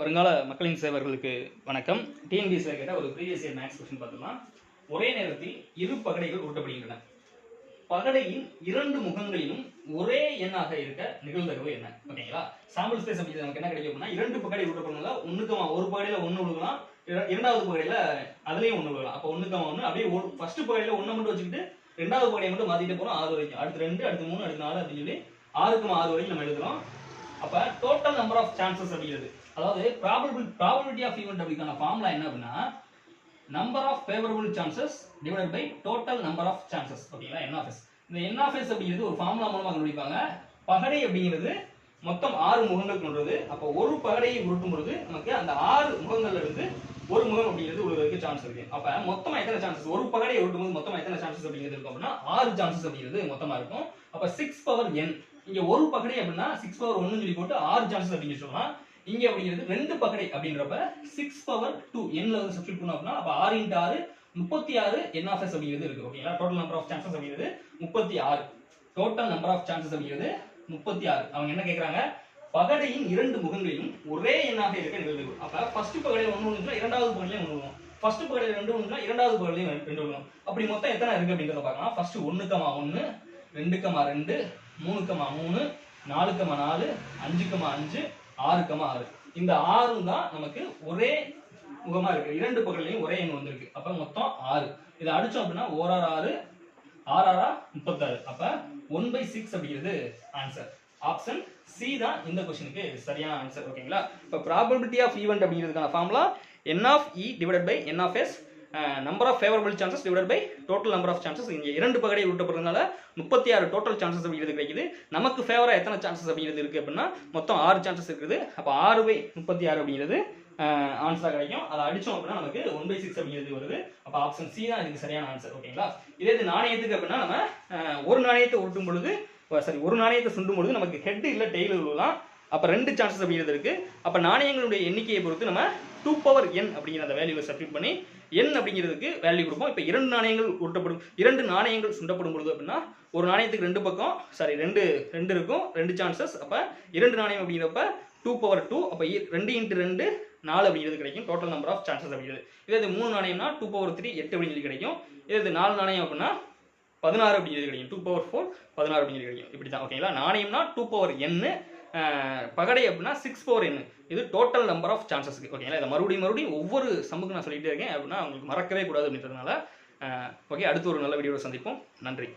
வருங்கால மக்களின் சேவர்களுக்கு வணக்கம். டிஎன்பிஎஸ்சியில் கேட்ட ஒரு ப்ரீவியஸ் இயர் மேக்ஸ் கொஸ்டின் பார்த்தோம்னா ஒரே நேரத்தில் இரு பகடைகள் உருட்டப்படுகின்றன பகடையின் இரண்டு முகங்களிலும் ஒரே எண்ணாக இருக்க நிகழ்தகவு என்ன? ஓகேங்களா சாம்பிள் ஸ்பேஸ் அப்படிங்கிறது நமக்கு என்ன கிடைக்கும் அப்படின்னா இரண்டு பகடை உருட்டப்படுங்களா ஒன்றுக்குமா ஒரு பகடையில் ஒன்று விழுகலாம் இரண்டாவது பகடையில் அதுலேயும் ஒன்று விழுகலாம். அப்போ ஒன்றுக்கமா ஒன்று அப்படியே ஃபர்ஸ்ட் பகடையில் ஒன்று மட்டும் வச்சுக்கிட்டு ரெண்டாவது பகடையை மட்டும் மாற்றிட்டு போகிறோம் ஆறு வரைக்கும். அடுத்து ரெண்டு அடுத்து மூணு அடுத்து நாலு அப்படின்னு சொல்லி ஆறுக்குமா ஆறு வரைக்கும் நம்ம எழுதுறோம். அப்போ டோட்டல் நம்பர் ஆஃப் சான்சஸ் அப்படிங்கிறது. அதாவது ப்ராபபிள் ப்ராபபிலிட்டி ஆஃப் ஈவெண்ட் அப்படிக்கான ஃபார்முலா என்ன அப்படின்னா number of favourable chances divided by total number of chances ஓகேங்களா என் இந்த என் ஆஃப் அப்படிங்கிறது ஒரு ஃபார்முலா மூலமாக கண்டுபிடிப்பாங்க. பகடை அப்படிங்கிறது மொத்தம் ஆறு முகங்கள் கொண்டது. அப்போ ஒரு பகடையை உருட்டும் பொழுது நமக்கு அந்த ஆறு முகங்கள்ல இருந்து ஒரு முகம் அப்படிங்கிறது உருவதற்கு சான்ஸ் இருக்கு. அப்ப மொத்தமா எத்தனை சான்சஸ் ஒரு பகடையை உருட்டும் போது மொத்தமா எத்தனை சான்சஸ் அப்படிங்கிறது இருக்கும் அப்படின்னா ஆறு சான்சஸ் அப்படிங்கிறது மொத்தமா இருக்கும். அப்ப சிக்ஸ் பவர் என் இங்க ஒரு பகடை அப்படின்னா சிக்ஸ் பவர் ஒன்னு சொல்லி போட்டு ஆறு சான்சஸ் அப்படின்னு சொல்லலாம் இங்க அப்படிங்கிறது ரெண்டு பகடை அப்படின்றப்ப சிக்ஸ் பவர் டூ என்ல வந்து சப்ஸ்டிட் பண்ணோம் அப்படின்னா அப்ப ஆறு இன்ட்டு ஆறு முப்பத்தி ஆறு என் ஆஃப் எஸ் அப்படிங்கிறது இருக்கு ஓகேங்களா டோட்டல் நம்பர் ஆஃப் சான்சஸ் அப்படிங்கிறது முப்பத்தி ஆறு. டோட்டல் நம்பர் ஆஃப் சான்சஸ் அப்படிங்கிறது முப்பத்தி ஆறு. அவங்க என்ன கேட்குறாங்க பகடையின் இரண்டு முகங்களிலும் ஒரே எண்ணாக இருக்க நிகழ்வு அப்ப ஃபர்ஸ்ட் பகடையில் ஒன்று ஒன்று இரண்டாவது பகடையிலும் ஒன்று விழுவும் ஃபர்ஸ்ட் பகடையில் ரெண்டு ஒன்றுனா இரண்டாவது பகடையிலும் ரெண்டு விழுவும் அப்படி மொத்தம் எத்தனை இருக்கு அப்படிங்கிறத பார்க்கலாம். ஃபர்ஸ்ட் ஒண்ணுக்கமா ஒன்று ரெண்டுக்கமா ரெண்டு மூணுக்கமா மூணு நாலு கமா நாலு அஞ்சு கமா அஞ்சு ஆறுக்கமா ஆறு. இந்த ஆறும் தான் நமக்கு ஒரே முகமா இருக்கு. இரண்டு பகல்லையும் ஒரே எண் வந்திருக்கு. அப்ப மொத்தம் ஆறு. இதை அடிச்சோம் அப்படின்னா ஓராறு ஆறு ஆறாரா முப்பத்தாறு. அப்ப ஒன் பை சிக்ஸ் அப்படிங்கிறது ஆன்சர் ஆப்ஷன் சி தான் இந்த கொஸ்டினுக்கு சரியான ஆன்சர் ஓகேங்களா இப்போ ப்ராபபிலிட்டி ஆஃப் ஈவெண்ட் அப்படிங்கிறதுக்கான formula N of E divided by N of S number of favourable chances divide by total number of chances இங்கே இரண்டு பகடை விட்டப்படுறதுனால முப்பத்தி ஆறு டோட்டல் சான்சஸ் அப்படிங்கிறது கிடைக்குது. நமக்கு ஃபேவராக எத்தனை சான்சஸ் அப்படிங்கிறது இருக்குது அப்படின்னா மொத்தம் ஆறு சான்சஸ் இருக்குது. அப்போ ஆறு பை முப்பத்தி ஆறு அப்படிங்கிறது ஆன்சராக கிடைக்கும். அதை அடித்தோம் அப்படின்னா நமக்கு ஒன் பை சிக்ஸ் அப்படிங்கிறது வருது. அப்போ ஆப்ஷன் சி தான் இதுக்கு சரியான ஆன்சர் ஓகேங்களா இதே இது நாணயத்துக்கு அப்படின்னா நம்ம ஒரு நாணயத்தை உருட்டும் பொழுது சாரி ஒரு நாணயத்தை சுண்டும் பொழுது நமக்கு ஹெட் இல்லை டெய்லர் விழுலாம் அப்போ ரெண்டு சான்சஸ் அப்படிங்கிறது இருக்குது அப்போ நாணயங்களுடைய எண்ணிக்கையை பொறுத்து நம்ம டூ பவர் என் அப்படிங்கிற அந்த வேல்யூவை சப்மிட் பண்ணி என் அப்படிங்கிறதுக்கு வேல்யூ கொடுப்போம். இப்போ இரண்டு நாணயங்கள் உருட்டப்படும் இரண்டு நாணயங்கள் சுண்டப்படும் பொழுது அப்படின்னா ஒரு நாணயத்துக்கு ரெண்டு பக்கம் சாரி ரெண்டு ரெண்டு இருக்கும் ரெண்டு சான்சஸ் அப்போ இரண்டு நாணயம் அப்படிங்கிறப்ப டூ பவர் டூ அப்போ ரெண்டு இன்ட்டு ரெண்டு நாலு அப்படிங்கிறது கிடைக்கும் டோட்டல் நம்பர் ஆஃப் சான்சஸ் அப்படிங்கிறது. இதே இது மூணு நாணயம்னா டூ பவர் த்ரீ எட்டு அப்படின்னு சொல்லி கிடைக்கும். இதே இது நாலு நாணயம் அப்படின்னா பதினாறு அப்படிங்கிறது கிடைக்கும். டூ பவர் ஃபோர் பதினாறு அப்படிங்கிறது கிடைக்கும். இப்படி தான் ஓகேங்களா நாணயம்னா டூ பவர் என்னு பகடை அப்படின்னா சிக்ஸ் ஃபோர் என் இது டோட்டல் நம்பர் ஆஃப் சான்சஸ்க்கு ஓகேங்களா இதை மறுபடியும் மறுபடியும் ஒவ்வொரு சம்முக்கு நான் சொல்லிகிட்டே இருக்கேன். அப்படின்னா உங்களுக்கு மறக்கவே கூடாது அப்படின்றதுனால ஓகே அடுத்து ஒரு நல்ல வீடியோவில் சந்திப்போம். நன்றி.